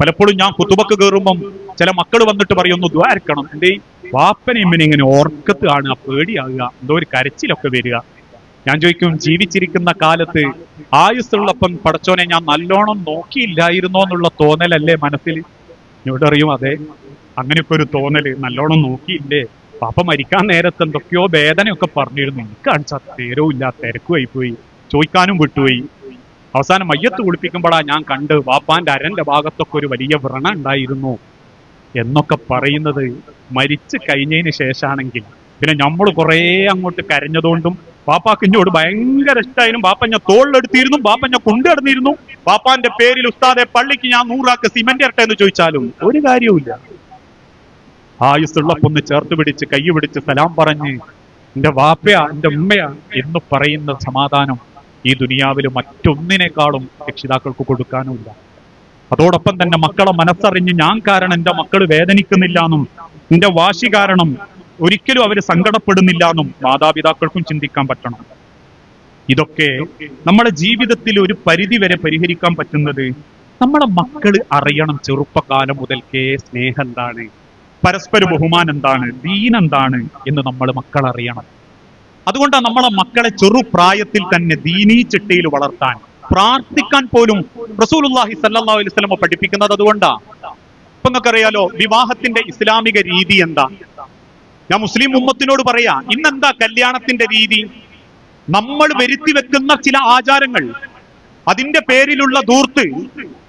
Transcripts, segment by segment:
പലപ്പോഴും ഞാൻ കുത്തുബക്ക് കയറുമ്പം ചില മക്കൾ വന്നിട്ട് പറയുന്നു ദ്വാരക്കണം എന്റെ വാപ്പനെ ഇമ്മനെ ഇങ്ങനെ ഓർക്കത്ത് കാണുക പേടിയാകുക എന്തോ ഒരു കരച്ചിലൊക്കെ വരിക. ഞാൻ ചോദിക്കും ജീവിച്ചിരിക്കുന്ന കാലത്ത് ആയുസ്സുള്ളപ്പം പടച്ചോനെ ഞാൻ നല്ലോണം നോക്കിയില്ലായിരുന്നോ എന്നുള്ള തോന്നലല്ലേ മനസ്സിൽ? ഇവിടെ അറിയും അതെ അങ്ങനെ ഇപ്പൊ ഒരു തോന്നൽ നല്ലോണം നോക്കിയില്ലേ? പാപ്പ മരിക്കാൻ നേരത്ത് എന്തൊക്കെയോ വേദനയൊക്കെ പറഞ്ഞിരുന്നു. എനിക്ക് കാണിച്ചാൽ നേരവും ഇല്ല തിരക്കുമായി പോയി ചോദിക്കാനും വിട്ടുപോയി. അവസാനം മയ്യത്ത് കുളിപ്പിക്കുമ്പോഴാ ഞാൻ കണ്ട് വാപ്പാന്റെ അരന്റെ ഭാഗത്തൊക്കെ ഒരു വലിയ വ്രണ ഉണ്ടായിരുന്നു എന്നൊക്കെ പറയുന്നത് മരിച്ചു കഴിഞ്ഞതിന് ശേഷമാണെങ്കിൽ പിന്നെ നമ്മൾ കുറേ അങ്ങോട്ട് കരഞ്ഞതുകൊണ്ടും പാപ്പാക്ക് ഇഞ്ഞോട് ഭയങ്കര ഇഷ്ടമായിരുന്നു ഞാൻ തോളിലെടുത്തിരുന്നു. ബാപ്പ ഞാൻ കൊണ്ടുനടന്നിരുന്നു പാപ്പാന്റെ പേരിൽ ഉസ്താദെ പള്ളിക്ക് ഞാൻ നൂറാക്ക് സിമന്റ് ഇരട്ടെ എന്ന് ചോദിച്ചാലും ഒരു കാര്യവുമില്ല. ആയുസ്സുള്ളപ്പോ പൊന്ന് ചേർത്ത് പിടിച്ച് കൈ പിടിച്ച് സലാം പറഞ്ഞ് എന്റെ വാപ്പയാ എന്റെ ഉമ്മയാ എന്ന് പറയുന്ന സമാധാനം ഈ ദുനിയാവിൽ മറ്റൊന്നിനേക്കാളും രക്ഷിതാക്കൾക്ക് കൊടുക്കാനുമില്ല. അതോടൊപ്പം തന്നെ മക്കളെ മനസ്സറിഞ്ഞ് ഞാൻ കാരണം എന്റെ മക്കൾ വേദനിക്കുന്നില്ല എന്നും എന്റെ വാശി കാരണം ഒരിക്കലും അവർ സങ്കടപ്പെടുന്നില്ല എന്നും മാതാപിതാക്കൾക്കും ചിന്തിക്കാൻ പറ്റണം. ഇതൊക്കെ നമ്മുടെ ജീവിതത്തിൽ ഒരു പരിധി വരെ പരിഹരിക്കാൻ പറ്റുന്നത് നമ്മളെ മക്കൾ അറിയണം ചെറുപ്പകാലം മുതൽക്കേ സ്നേഹം എന്താണ് പരസ്പര ബഹുമാനം എന്താണ് ദീൻ എന്താണ് എന്ന് നമ്മൾ മക്കൾ അറിയണം അതുകൊണ്ടാണ് നമ്മളെ മക്കളെ ചെറുപ്രായത്തിൽ തന്നെ ദീനീ ചിട്ടയിൽ വളർത്താൻ. പ്രാർത്ഥിക്കാൻ പോലും റസൂലുള്ളാഹി സല്ലല്ലാഹു അലൈഹി വസല്ലം പഠിപ്പിക്കുന്നത് അതുകൊണ്ടാ. ഇപ്പൊ നിങ്ങൾക്കറിയാലോ വിവാഹത്തിന്റെ ഇസ്ലാമിക രീതി എന്താ? ഞാൻ മുസ്ലിം ഉമ്മത്തിനോട് പറയാ ഇന്നെന്താ കല്യാണത്തിന്റെ രീതി? നമ്മൾ വരുത്തി വെക്കുന്ന ചില ആചാരങ്ങൾ. അതിന്റെ പേരിലുള്ള ദൂർത്ത്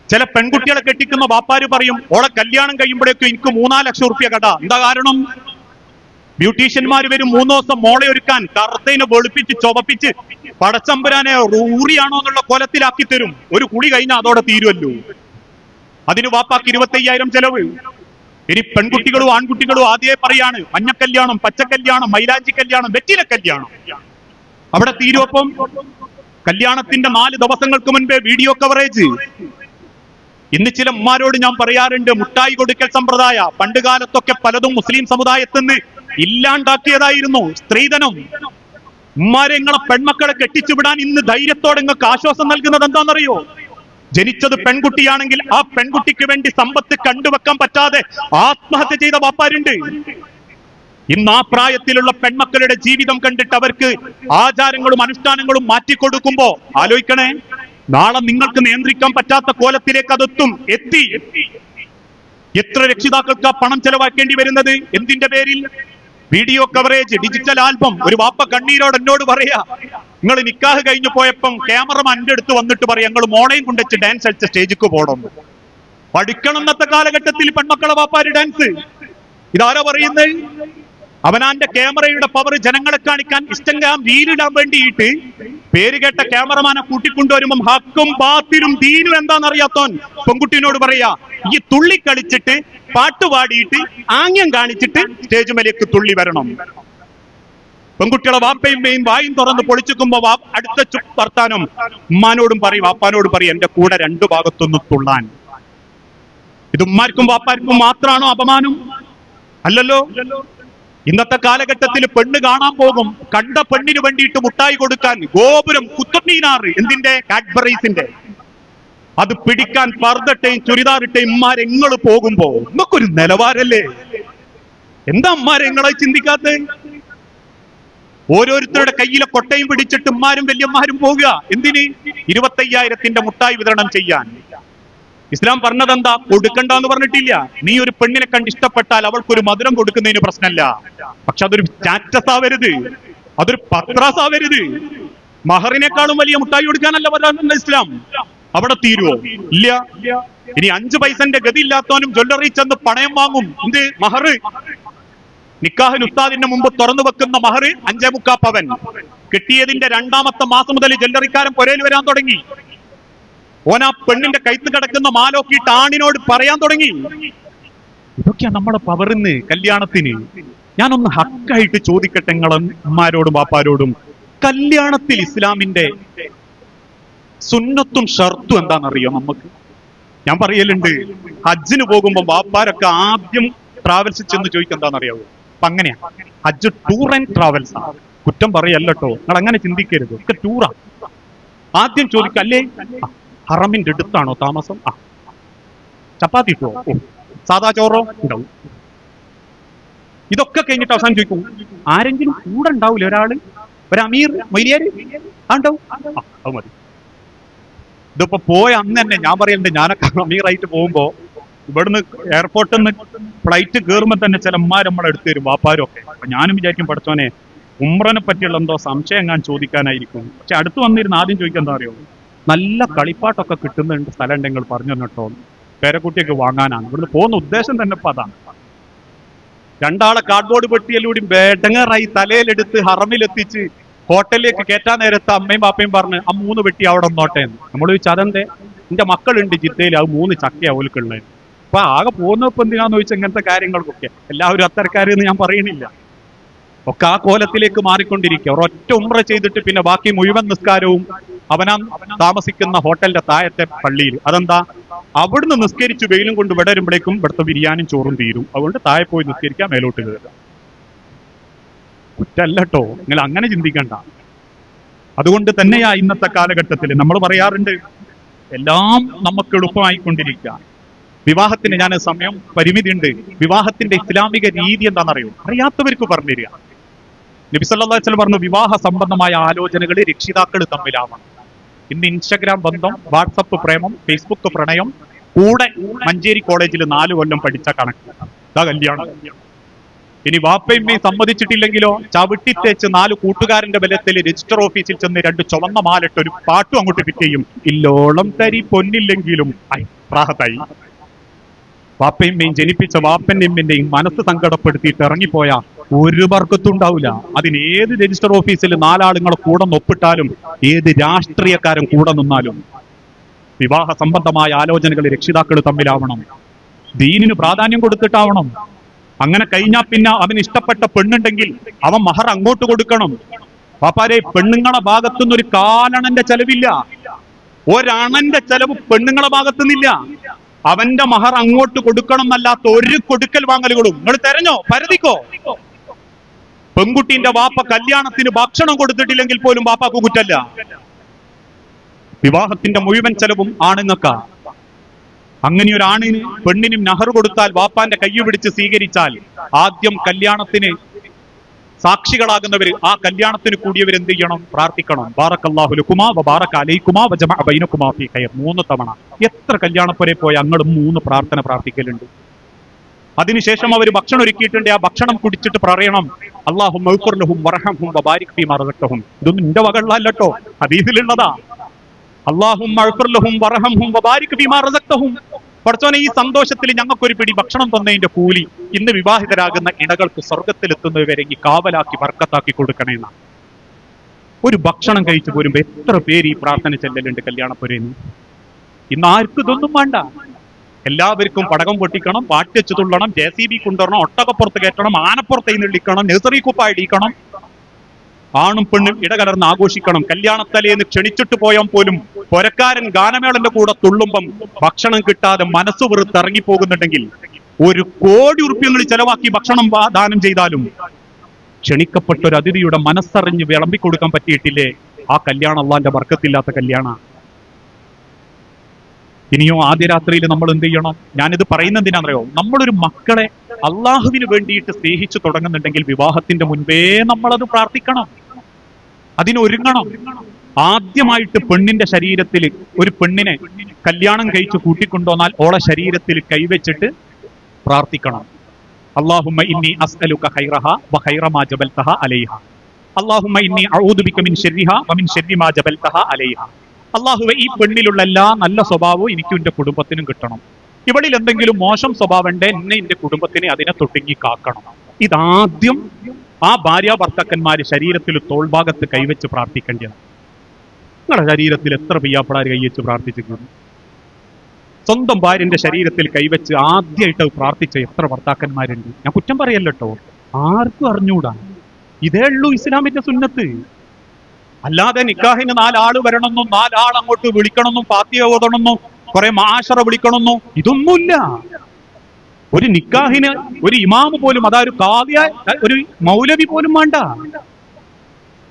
ചില പെൺകുട്ടികളെ കെട്ടിക്കുന്ന വാപ്പാര് പറയും ഓളെ കല്യാണം കഴിയുമ്പോഴേക്കും എനിക്ക് മൂന്നാൽ ലക്ഷം റുപ്യ കട. എന്താ കാരണം? ബ്യൂട്ടീഷ്യന്മാർ വരും മൂന്ന് ദിവസം മോളെ ഒരുക്കാൻ. കറുത്തതിനെ വെളുപ്പിച്ച് ചുവപ്പിച്ച് പടച്ചമ്പുരാനെ റൂറിയാണോ എന്നുള്ള കൊലത്തിലാക്കി തരും. ഒരു കുളി കഴിഞ്ഞാൽ അതോടെ തീരുമല്ലോ അതിന് വാപ്പാക്ക് ഇരുപത്തയ്യായിരം ചെലവ്. ഇനി പെൺകുട്ടികളും ആൺകുട്ടികളും ആദ്യമേ പറയാണ് മഞ്ഞക്കല്യാണം പച്ചക്കല്യാണം മൈലാഞ്ചി കല്യാണം വെറ്റില കല്യാണം. അവിടെ തീരുവപ്പം കല്യാണത്തിന്റെ നാല് ദിവസങ്ങൾക്ക് മുൻപേ വീഡിയോ കവറേജ്. ഇന്ന് ചില ഉമ്മാരോട് ഞാൻ പറയാറുണ്ട് മുട്ടായി കൊടുക്കൽ സമ്പ്രദായ. പണ്ട് കാലത്തൊക്കെ പലതും മുസ്ലിം സമുദായത്തിൽ നിന്ന് ഇല്ലാണ്ടാക്കിയതായിരുന്നു സ്ത്രീധനം. ഉമ്മാരെ നിങ്ങളെ പെൺമക്കളെ കെട്ടിച്ചു വിടാൻ ഇന്ന് ധൈര്യത്തോടെ നിങ്ങൾക്ക് ആശ്വാസം നൽകുന്നത് എന്താണെന്നറിയോ? ജനിച്ചത് പെൺകുട്ടിയാണെങ്കിൽ ആ പെൺകുട്ടിക്ക് വേണ്ടി സമ്പത്ത് കണ്ടുവെക്കാൻ പറ്റാതെ ആത്മഹത്യ ചെയ്ത വാപ്പാരുണ്ട്. ഇന്ന് ആ പ്രായത്തിലുള്ള പെൺമക്കളുടെ ജീവിതം കണ്ടിട്ട് അവർക്ക് ആചാരങ്ങളും അനുഷ്ഠാനങ്ങളും മാറ്റിക്കൊടുക്കുമ്പോ ആലോചിക്കണേ നാളെ നിങ്ങൾക്ക് നിയന്ത്രിക്കാൻ പറ്റാത്ത കോലത്തിലേക്ക് അതെത്തും. എത്തി. എത്ര രക്ഷിതാക്കൾക്ക് ആ പണം ചെലവാക്കേണ്ടി വരുന്നത്? എന്തിന്റെ പേരിൽ? വീഡിയോ കവറേജ് ഡിജിറ്റൽ ആൽബം ഒരു വാപ്പ കണ്ണീരോട് എന്നോട് പറയാ നിങ്ങൾ നിക്കാഹ് കഴിഞ്ഞു പോയപ്പം ക്യാമറമാൻ എന്റെ അടുത്ത് വന്നിട്ട് പറയാം ഞങ്ങൾ മോണയും കൊണ്ടുവച്ച് ഡാൻസ് കളിച്ച സ്റ്റേജിക്ക് പോകണം പഠിക്കണം എന്നത്തെ കാലഘട്ടത്തിൽ പെൺമക്കളെ വാപ്പാര് ഡാൻസ് ഇതാരാ പറയുന്നത് അവനാന്റെ ക്യാമറയുടെ പവർ ജനങ്ങളെ കാണിക്കാൻ ഇൻസ്റ്റഗ്രാം വീലിടാൻ വേണ്ടിയിട്ട് പേരുകേട്ട ക്യാമറമാനെ കൂട്ടിക്കൊണ്ടുവരുമ്പം ഹക്കും ബാത്തിലും ദീനും എന്താണെന്നറിയാത്തോൻ പെൺകുട്ടീനോട് പറയാ ഈ തുള്ളി കളിച്ചിട്ട് പാട്ട് പാടിയിട്ട് ആംഗ്യം കാണിച്ചിട്ട് സ്റ്റേജ് മേലേക്ക് തുള്ളി വരണം. പെൺകുട്ടികളെ വാപ്പയും മെയിൻ വായും തുറന്ന് പൊളിച്ചിക്കുമ്പോ അടുത്ത വർത്താനം ഉമ്മാനോടും പറയും വാപ്പാനോടും പറയും എന്റെ കൂടെ രണ്ടു ഭാഗത്തൊന്ന് തുള്ളാൻ. ഇത് ഉമ്മാർക്കും വാപ്പാർക്കും മാത്രമാണോ അപമാനം? അല്ലല്ലോ? ഇന്നത്തെ കാലഘട്ടത്തിൽ പെണ്ണ് കാണാൻ പോകും. കണ്ട പെണ്ണിന് വേണ്ടിയിട്ട് മുട്ടായി കൊടുക്കാൻ ഗോപുരം കുത്തുമീനാർ എന്തിന്റെ കാഡ്ബറീസിന്റെ അത് പിടിക്കാൻ പർദ്ദട്ടയും ചുരിദാറിട്ടയും ഇമ്മാരെങ്ങൾ പോകുമ്പോ നമുക്കൊരു നിലവാരല്ലേ? എന്താ നിങ്ങളെ ചിന്തിക്കാത്ത ഓരോരുത്തരുടെ കയ്യിലെ കൊട്ടയും പിടിച്ചിട്ട് ഉമ്മാരും വല്യന്മാരും പോകുക എന്തിന്? ഇരുപത്തയ്യായിരത്തിന്റെ മുട്ടായി വിതരണം ചെയ്യാൻ. ഇസ്ലാം പറഞ്ഞതെന്താ? കൊടുക്കണ്ട എന്ന് പറഞ്ഞിട്ടില്ല. നീ ഒരു പെണ്ണിനെ കണ്ട് ഇഷ്ടപ്പെട്ടാൽ അവൾക്ക് ഒരു മധുരം കൊടുക്കുന്നതിന് പ്രശ്നമല്ല. പക്ഷെ അതൊരു സ്റ്റാറ്റസ് ആവരുത്. അതൊരു പത്രാസ് ആവരുത്. മഹറിനേക്കാളും വലിയ മുട്ടായി കൊടുക്കാനല്ല പറയുന്നത് ഇസ്ലാം. അവിടെ തീരുവോ? ഇല്ല. ഇനി അഞ്ചു പൈസന്റെ ഗതി ഇല്ലാത്തവനും ജ്വല്ലറി ചെന്ന് പണയം വാങ്ങും. എന്ത്? മഹർ. നിക്കാഹിൻ ഉസ്താദിന്റെ മുമ്പ് തുറന്നു വെക്കുന്ന മഹർ അഞ്ചേ മുക്കാ പവൻ. കിട്ടിയതിന്റെ രണ്ടാമത്തെ മാസം മുതൽ ജ്വല്ലറിക്കാരൻ പുരയിൽ വരാൻ തുടങ്ങി. ഓൻ ആ പെണ്ണിന്റെ കൈത്ത് കിടക്കുന്ന മാലോക്കിയിട്ട് ആണിനോട് പറയാൻ തുടങ്ങി. ഇതൊക്കെയാ നമ്മുടെ പവറിന്ന് കല്യാണത്തിന്. ഞാനൊന്ന് ഹക്കായിട്ട് ചോദിക്കട്ടെ നിങ്ങൾ പാപ്പാരോടും കല്യാണത്തിൽ ഇസ്ലാമിന്റെ സുന്നത്തും ഷർത്തും എന്താണെന്നറിയോ നമുക്ക് ഞാൻ പറയലുണ്ട് ഹജ്ജിന് പോകുമ്പോ വാപ്പാരൊക്കെ ആദ്യം ട്രാവൽസ് ചെന്ന് ചോദിക്കുക എന്താണെന്നറിയാവോ? അപ്പൊ അങ്ങനെയാ. ഹജ്ജ് ടൂർ ആൻഡ് ട്രാവൽസ് ആണ് കുറ്റം പറയല്ലോ നിങ്ങൾ അങ്ങനെ ചിന്തിക്കരുത്. ഒക്കെ ടൂറാ ആദ്യം ആ, ഹറമിന്റെ അടുത്താണോ താമസം? ആ. ചപ്പാത്തി ഇട്ടോ ഓ. സാദാ ചോറോ? ഉണ്ടാവും. ഇതൊക്കെ കഴിഞ്ഞിട്ട് അവസാനം ചോദിക്കും ആരെങ്കിലും കൂടെ ഉണ്ടാവില്ല ഒരാൾ? ഒരു അമീർ മൊയ്ലിയാര്? ആ മതി. ഇതിപ്പോ പോയ അന്ന് തന്നെ ഞാൻ പറയുന്നുണ്ട് ഞാനൊക്കെ അമീറായിട്ട് പോകുമ്പോ ഇവിടുന്ന് എയർപോർട്ടിൽ നിന്ന് ഫ്ലൈറ്റ് കയറുമ്പോൾ തന്നെ ചില അമ്മമാർ നമ്മളെ എടുത്തു തരും വാപ്പാരും ഒക്കെ അപ്പൊ ഞാനും വിചാരിക്കും പഠിച്ചോനെ ഉമ്രനെ പറ്റിയുള്ള എന്തോ സംശയം ഞാൻ ചോദിക്കാനായിരിക്കും. പക്ഷെ അടുത്ത് വന്നിരുന്ന് ആദ്യം ചോദിക്കാൻ എന്താ അറിയോ? നല്ല കളിപ്പാട്ടൊക്കെ കിട്ടുന്നുണ്ട് സ്ഥലം ഉണ്ടെങ്കിൽ പറഞ്ഞു തന്നിട്ടോ. പേരക്കുട്ടിയൊക്കെ വാങ്ങാനാണ്. ഇവിടുന്ന് പോകുന്ന ഉദ്ദേശം തന്നെ ഇപ്പൊ അതാണ്. രണ്ടാളെ കാർഡ്ബോർഡ് പെട്ടിയിലൂടെ ബേഡങ്ങറായി തലയിലെടുത്ത് ഹറമിലെത്തിച്ച് ഹോട്ടലിലേക്ക് കയറ്റാൻ നേരത്ത് അമ്മയും പാപ്പയും പറഞ്ഞ് ആ മൂന്ന് പെട്ടി അവിടെ നിന്നോട്ടെ എന്ന്. നമ്മൾ ചോദിച്ചാൽ അതെന്തേ? എന്റെ മക്കളുണ്ട് ജിദ്ദയിൽ അത് മൂന്ന് ചക്ക ഓൽക്കുള്ളത്. അപ്പൊ ആകെ പോകുന്നപ്പോ എന്തിനാന്ന് ചോദിച്ചാൽ ഇങ്ങനത്തെ കാര്യങ്ങൾക്കൊക്കെ. എല്ലാവരും അത്തരക്കാരെന്ന് ഞാൻ പറയണില്ല. ഒക്കെ ആ കോലത്തിലേക്ക് മാറിക്കൊണ്ടിരിക്കുക. ഒരൊറ്റ ഉമ്ര ചെയ്തിട്ട് പിന്നെ ബാക്കി മുഴുവൻ നിസ്കാരവും അവനാ താമസിക്കുന്ന ഹോട്ടലിന്റെ താഴത്തെ പള്ളിയിൽ. അതെന്താ? അവിടുന്ന് നിസ്കരിച്ച് വെയിലും കൊണ്ട് ഇവിടെ വരുമ്പോഴേക്കും ഇവിടുത്തെ ബിരിയാണിയും ചോറും തീരും. അതുകൊണ്ട് താഴെ പോയി നിസ്കരിക്കാൻ മേലോട്ട് കയറുക. കുറ്റല്ലോ നിങ്ങൾ അങ്ങനെ ചിന്തിക്കണ്ട. അതുകൊണ്ട് തന്നെയാ ഇന്നത്തെ കാലഘട്ടത്തിൽ നമ്മൾ പറയാറുണ്ട് എല്ലാം നമുക്ക് എളുപ്പമായിക്കൊണ്ടിരിക്കുക. വിവാഹത്തിന് ഞാൻ സമയം പരിമിതി ഉണ്ട് വിവാഹത്തിന്റെ ഇസ്ലാമിക രീതി എന്താണെന്നറിയോ? അറിയാത്തവർക്ക് പറഞ്ഞുതരിക. നബി സല്ലല്ലാഹു അലൈഹി വസല്ലം പറഞ്ഞു വിവാഹ സംബന്ധമായ ആലോചനകൾ രക്ഷിതാക്കൾ തമ്മിലാവണം. ഇന്ന് ഇൻസ്റ്റഗ്രാം ബന്ധം വാട്സപ്പ് പ്രേമം ഫേസ്ബുക്ക് പ്രണയം കൂടെ മഞ്ചേരി കോളേജിൽ നാല് കൊല്ലം പഠിച്ച കണക്ക്. ഇതാ കല്യാണം. ഇനി വാപ്പയമ്മയും സമ്മതിച്ചിട്ടില്ലെങ്കിലോ? ചവിട്ടിത്തേച്ച് നാല് കൂട്ടുകാരന്റെ ബലത്തിൽ രജിസ്റ്റർ ഓഫീസിൽ ചെന്ന് രണ്ട് ചുവന്ന മാലിട്ട് ഒരു പാട്ടും അങ്ങോട്ട് ഫിറ്റ് ചെയ്യും. ഇല്ലോളം തരി പൊന്നില്ലെങ്കിലും. പ്രാഹത്തായി. പ്രാഹത്തായി വാപ്പയമ്മയും ജനിപ്പിച്ച വാപ്പൻ എമ്മിന്റെയും മനസ്സ് സങ്കടപ്പെടുത്തിയിട്ട് ഇറങ്ങിപ്പോയ ഒരു വർക്കത്തും ഉണ്ടാവില്ല. അതിന് ഏത് രജിസ്റ്റർ ഓഫീസിൽ നാലാളുങ്ങളെ കൂടെ ഒപ്പിട്ടാലും ഏത് രാഷ്ട്രീയക്കാരും കൂടെ നിന്നാലും വിവാഹ സംബന്ധമായ ആലോചനകൾ രക്ഷിതാക്കൾ തമ്മിലാവണം. ദീനിന് പ്രാധാന്യം കൊടുത്തിട്ടാവണം. അങ്ങനെ കഴിഞ്ഞാൽ പിന്നെ അവന് ഇഷ്ടപ്പെട്ട പെണ്ണുണ്ടെങ്കിൽ അവൻ മഹർ അങ്ങോട്ട് കൊടുക്കണം. പാപ്പാരെ പെണ്ണുങ്ങളെ ഭാഗത്തുനിന്ന് ഒരു കാലണന്റെ ചെലവില്ല. ഒരണന്റെ ചെലവ് പെണ്ണുങ്ങളെ ഭാഗത്തുനിന്നില്ല. അവന്റെ മഹർ അങ്ങോട്ട് കൊടുക്കണം എന്നല്ലാത്ത ഒരു കൊടുക്കൽ വാങ്ങലുകളും. നിങ്ങൾ തെരഞ്ഞോ? പരതിക്കോ? പെൺകുട്ടിന്റെ വാപ്പ കല്യാണത്തിന് ഭക്ഷണം കൊടുത്തിട്ടില്ലെങ്കിൽ പോലും വാപ്പാക്ക് കുറ്റല്ല. വിവാഹത്തിന്റെ മുഴുവൻ ചെലവും ആണുങ്ങക്ക അങ്ങനെ ഒരു ആണിന് പെണ്ണിനും നഹർ കൊടുത്താൽ വാപ്പാന്റെ കൈ പിടിച്ച് സ്വീകരിച്ചാൽ ആദ്യം കല്യാണത്തിന് സാക്ഷികളാകുന്നവർ ആ കല്യാണത്തിന് കൂടിയവർ എന്ത് ചെയ്യണം? പ്രാർത്ഥിക്കണം. ബാറക്കല്ലാഹു ഖൈർ. മൂന്ന് തവണ. എത്ര കല്യാണപ്പുരെ പോയി അങ്ങോട്ട് മൂന്ന് പ്രാർത്ഥന പ്രാർത്ഥിക്കലുണ്ട്. അതിനുശേഷം അവർ ഭക്ഷണം ഒരുക്കിയിട്ടുണ്ട്. ആ ഭക്ഷണം കുടിച്ചിട്ട് പറയണം. അള്ളാഹു വറഹംഹും ഇതൊന്നും നിന്റെ വകള്ളല്ലോ ഹദീസിലുള്ളതാ. അള്ളാഹും മഴഫുർലഹും വറഹംഹും പഠിച്ചോനെ ഈ സന്തോഷത്തിൽ ഞങ്ങൾക്കൊരു പിടി ഭക്ഷണം തന്നതിന്റെ കൂലി ഇന്ന് വിവാഹിതരാകുന്ന ഇണകൾക്ക് സ്വർഗത്തിലെത്തുന്നവരെ ഈ കാവലാക്കി വർക്കത്താക്കി കൊടുക്കണേന്ന ഒരു ഭക്ഷണം കഴിച്ചു പോരുമ്പോ എത്ര പേര് ഈ പ്രാർത്ഥന ചെല്ലലുണ്ട് കല്യാണപ്പുരയിൽ നിന്ന് ഇന്ന് ആർക്കും ഇതൊന്നും വേണ്ട. എല്ലാവർക്കും പടകം പൊട്ടിക്കണം പാട്ടിച്ചു തുള്ളണം ജെ സി ബി കൊണ്ടുവരണം ഒട്ടകപ്പുറത്ത് കയറ്റണം ആനപ്പുറത്ത് നിള്ളിക്കണം നഴ്സറി കുപ്പ ഇടിക്കണം. ആണും പെണ്ണും ഇടകലർന്ന് ആഘോഷിക്കണം. കല്യാണത്തലേന്ന് ക്ഷണിച്ചിട്ട് പോയാൽ പോലും പൊരക്കാരൻ ഗാനമേളന്റെ കൂടെ തുള്ളുമ്പം ഭക്ഷണം കിട്ടാതെ മനസ്സ് വെറുത്ത് ഇറങ്ങിപ്പോകുന്നുണ്ടെങ്കിൽ ഒരു കോടി ഉറുപ്പ്യങ്ങൾ ചെലവാക്കി ഭക്ഷണം ദാനം ചെയ്താലും ക്ഷണിക്കപ്പെട്ട ഒരു അതിഥിയുടെ മനസ്സറിഞ്ഞ് വിളമ്പിക്കൊടുക്കാൻ പറ്റിയിട്ടില്ലേ? ആ കല്യാണം അള്ളാന്റെ വർക്കത്തില്ലാത്ത കല്യാണ. ഇനിയോ ആദ്യ രാത്രിയിൽ നമ്മൾ എന്ത് ചെയ്യണം? ഞാനിത് പറയുന്നത് എന്തിനാണെന്നറിയോ നമ്മളൊരു മക്കളെ അള്ളാഹുവിന് വേണ്ടിയിട്ട് സ്നേഹിച്ചു തുടങ്ങുന്നുണ്ടെങ്കിൽ വിവാഹത്തിന്റെ മുൻപേ നമ്മളത് പ്രാർത്ഥിക്കണം. അതിനൊരുങ്ങണം. ആദ്യമായിട്ട് പെണ്ണിന്റെ ശരീരത്തിൽ ഒരു പെണ്ണിനെ കല്യാണം കഴിച്ച് കൂട്ടിക്കൊണ്ടുവന്നാൽ ഓളെ ശരീരത്തിൽ കൈവച്ചിട്ട് പ്രാർത്ഥിക്കണം. അള്ളാഹുമ്മ ഇന്നി അസ്അലുക ഖൈറഹ വ ജബൽതഹ അലൈഹ. അള്ളാഹുമ്മ ഇന്നി അഊദു ബിക മിൻ ശർരിഹ വ മിൻ ശർരി മാ ജബൽതഹ അലൈഹ. അള്ളാഹുവെ ഈ പെണ്ണിലുള്ള എല്ലാ നല്ല സ്വഭാവവും എനിക്കും എന്റെ കുടുംബത്തിനും കിട്ടണം. ഇവളിൽ എന്തെങ്കിലും മോശം സ്വഭാവം ഉണ്ട് എന്നെ എന്റെ കുടുംബത്തിനെ അതിനെ തൊട്ടുങ്ങി കാക്കണം. ഇതാദ്യം ആ ഭാര്യ ഭർത്താക്കന്മാര് ശരീരത്തിൽ തോൾഭാഗത്ത് കൈവച്ച് പ്രാർത്ഥിക്കേണ്ടതാണ്. നിങ്ങളുടെ ശരീരത്തിൽ എത്ര പിയ്യാപ്പിളാർ കൈവച്ച് പ്രാർത്ഥിച്ചിട്ടുണ്ട്? സ്വന്തം ഭാര്യന്റെ ശരീരത്തിൽ കൈവച്ച് ആദ്യമായിട്ട് പ്രാർത്ഥിച്ച എത്ര ഭർത്താക്കന്മാരുണ്ട്? ഞാൻ കുറ്റം പറയല്ലോ ആർക്കും അറിഞ്ഞൂടാ. ഇതേ ഉള്ളൂ ഇസ്ലാമിന്റെ സുന്നത്ത്. അല്ലാതെ നിക്കാഹിന് നാലാൾ വരണമെന്നും നാലാൾ അങ്ങോട്ട് വിളിക്കണമെന്നും പാത്തിയ ഓതണമെന്നും കുറെ മാഷറ വിളിക്കണമെന്നും ഇതൊന്നുമില്ല. ഒരു നിക്കാഹിന് ഒരു ഇമാമ് പോലും ഒരു കാവ്യ ഒരു മൗലവി പോലും വേണ്ട.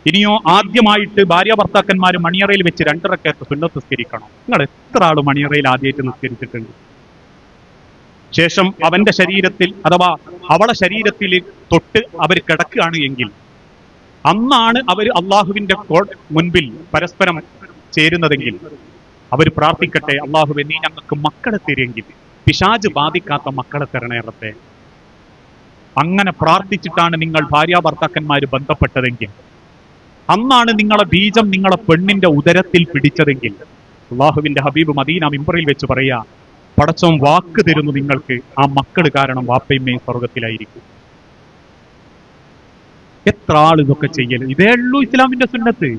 ഇനിയോ ആദ്യമായിട്ട് ഭാര്യ ഭർത്താക്കന്മാർ മണിയറയിൽ വെച്ച് രണ്ടരക്കത്ത് സുന്നത്ത് നിസ്കരിക്കണം. നിങ്ങൾ എത്ര ആൾ മണിയറയിൽ ആദ്യമായിട്ട് നിസ്കരിച്ചിട്ടുണ്ട്? ശേഷം അവന്റെ ശരീരത്തിൽ അഥവാ അവളെ ശരീരത്തിൽ തൊട്ട് അവർ കിടക്കുകയാണ് എങ്കിൽ അന്നാണ് അവർ അള്ളാഹുവിന്റെ മുൻപിൽ പരസ്പരം ചേരുന്നതെങ്കിൽ. അവർ പ്രാർത്ഥിക്കട്ടെ അള്ളാഹുവെ നീ ഞങ്ങൾക്ക് മക്കളെ തരുമെങ്കിൽ പിശാജ് ബാധിക്കാത്ത മക്കളെ തരണേറത്തെ അങ്ങനെ പ്രാർത്ഥിച്ചിട്ടാണ് നിങ്ങൾ ഭാര്യ ഭർത്താക്കന്മാർ ബന്ധപ്പെട്ടതെങ്കിൽ അന്നാണ് നിങ്ങളെ ബീജം നിങ്ങളെ പെണ്ണിന്റെ ഉദരത്തിൽ പിടിച്ചതെങ്കിൽ അള്ളാഹുവിന്റെ ഹബീബ് മദീന മിമ്പറിൽ വെച്ച് പറയാ പടച്ചോം വാക്ക് തരുന്നു നിങ്ങൾക്ക് ആ മക്കൾ കാരണം വാപ്പയമ്മയും സ്വർഗത്തിലായിരിക്കും എത്ര ആൾ ഇതൊക്കെ ചെയ്യൽ ഇതേ ഉള്ളൂ ഇസ്ലാമിന്റെ സുന്നത്ത്.